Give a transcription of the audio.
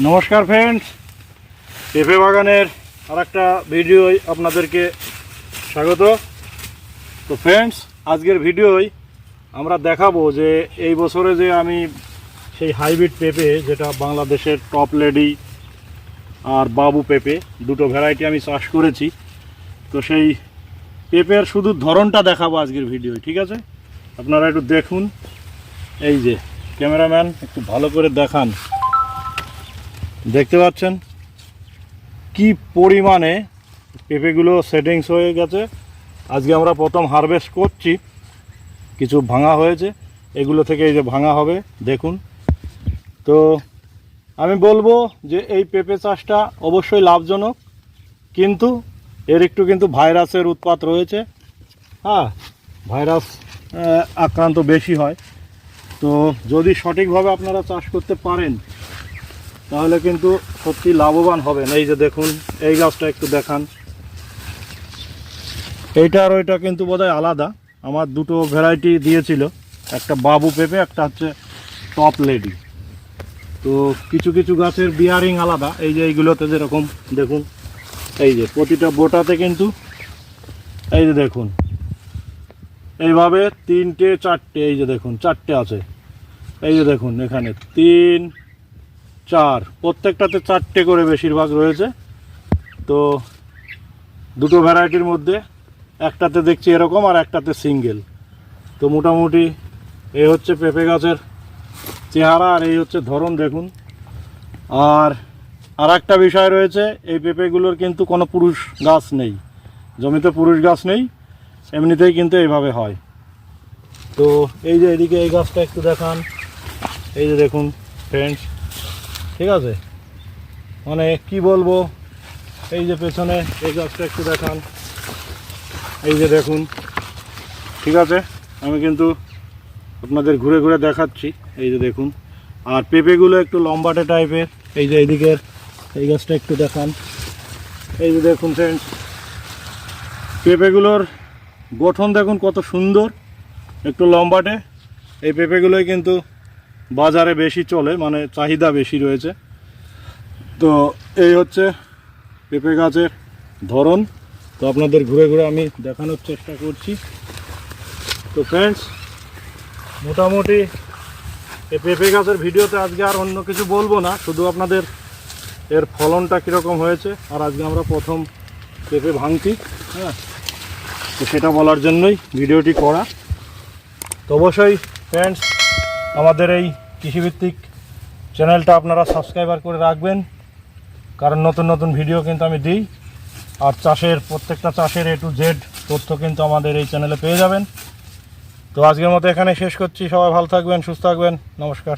নমস্কার ফ্রেন্ডস পেঁপে বাগানের আর একটা ভিডিও আপনাদেরকে স্বাগত। তো ফ্রেন্ডস আজকের ভিডিওয় আমরা দেখাবো যে এই বছরে যে আমি সেই হাইব্রিড পেঁপে, যেটা বাংলাদেশের টপ লেডি আর বাবু পেঁপে, দুটো ভ্যারাইটি আমি চাষ করেছি। তো সেই পেঁপের শুধু ধরনটা দেখাবো আজকের ভিডিও ঠিক আছে? আপনারা একটু দেখুন। এই যে ক্যামেরাম্যান একটু ভালো করে দেখান। দেখতে পাচ্ছেন কি পরিমাণে পেঁপেগুলো সেটিংস হয়ে গেছে। আজকে আমরা প্রথম হারভেস্ট করছি। কিছু ভাঙা হয়েছে। এগুলো থেকে এই যে ভাঙা হবে, দেখুন। তো আমি বলব যে এই পেঁপে চাষটা অবশ্যই লাভজনক, কিন্তু এর একটু কিন্তু ভাইরাসের উৎপাত রয়েছে। হ্যাঁ ভাইরাস আক্রান্ত বেশি হয়। তো যদি সঠিকভাবে আপনারা চাষ করতে পারেন তাহলে কিন্তু সত্যি লাভবান হবেন। এই যে দেখুন, এই গাছটা একটু দেখান। এইটা আর ওইটা কিন্তু বোধহয় আলাদা। আমার দুটো ভ্যারাইটি দিয়েছিল। একটা বাবু পেঁপে, একটা হচ্ছে টপ লেডি তো কিছু কিছু গাছের বিয়ারিং আলাদা। এই যে এইগুলোতে যেরকম, দেখুন, এই যে প্রতিটা বোটাতে কিন্তু, এই যে দেখুন, এইভাবে তিনটে, চারটে, এই যে দেখুন, চারটে আছে। এই যে দেখুন, এখানে তিন চার। প্রত্যেকটাতে চারটে করে বেশিরভাগ রয়েছে। তো দুটো ভ্যারাইটির মধ্যে একটাতে দেখছি এরকম আর একটাতে সিঙ্গেল। তো মোটামুটি এই হচ্ছে পেঁপে গাছের চেহারা আর এই হচ্ছে ধরন দেখুন। আর আর একটা বিষয় রয়েছে, এই পেঁপেগুলোর কিন্তু কোনো পুরুষ গাছ নেই। জমিতে পুরুষ গাছ নেই, এমনিতেই কিন্তু এইভাবে হয়। তো এই যে এদিকে এই গাছটা একটু দেখান। এই যে দেখুন ফ্রেন্ডস ঠিক আছে? মানে কি বলব? এই যে পেছনে, এই গাছটা একটু দেখান। এই যে দেখুন, ঠিক আছে? আমি কিন্তু আপনাদের ঘুরে ঘুরে দেখাচ্ছি। এই যে দেখুন, আর পেঁপেগুলো একটু লম্বাটে টাইপের। এই যে এইদিকের, এই গাছটা একটু দেখান। এই যে দেখুন ফ্রেন্ডস পেঁপেগুলোর গঠন দেখুন কত সুন্দর, একটু লম্বাটে। এই পেঁপেগুলোই কিন্তু বাজারে বেশি চলে মানে চাহিদা বেশি রয়েছে। তো এই হচ্ছে পেঁপে গাছের ধরন। তো আপনাদের ঘুরে ঘুরে আমি দেখানোর চেষ্টা করছি। তো ফ্রেন্ডস মোটামুটি এই পেঁপে গাছের ভিডিওতে আজকে আর অন্য কিছু বলব না, শুধু আপনাদের এর ফলনটা কীরকম হয়েছে আর আজকে আমরা প্রথম পেঁপে ভাঙছি হ্যাঁ? তো সেটা বলার জন্যই ভিডিওটি করা। তো অবশ্যই ফ্রেন্ডস আমাদের এই কৃষিভিত্তিক চ্যানেলটা আপনারা সাবস্ক্রাইবার করে রাখবেন, কারণ নতুন নতুন ভিডিও কিন্তু আমি দিই। আর চাষের, প্রত্যেকটা চাষের এ টু জেড তথ্য কিন্তু আমাদের এই চ্যানেলে পেয়ে যাবেন। তো আজকের মতো এখানে শেষ করছি। সবাই ভালো থাকবেন, সুস্থ থাকবেন। নমস্কার।